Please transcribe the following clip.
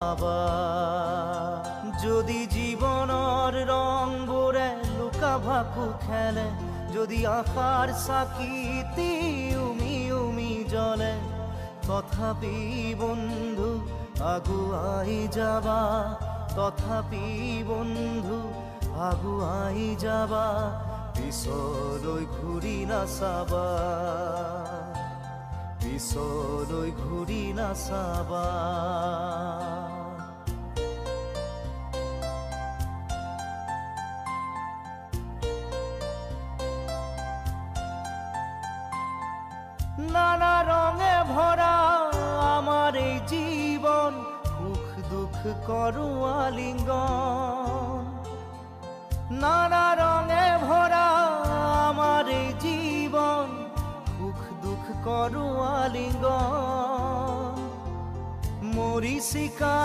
আবার যদি জীবনৰ ৰং বোৰে লুকা ভাকু খেলে, যদি আশাৰ চাকিতি উমি উমি জ্বলে, তথাপি বন্ধু আগুৱাই যাবা, তথাপি বন্ধু আগুৱাই যাবা, পিছলৈ ঘূৰি নাচাবা, পিছলৈ ঘূৰি নাচাবা। নানা রঙে ভরা আমার এই জীবন, সুখ দুঃখ করু আলিঙ্গন। নানা রঙে ভরা আমার এই জীবন, সুখ দুঃখ করু আলিঙ্গন। মরিচিকা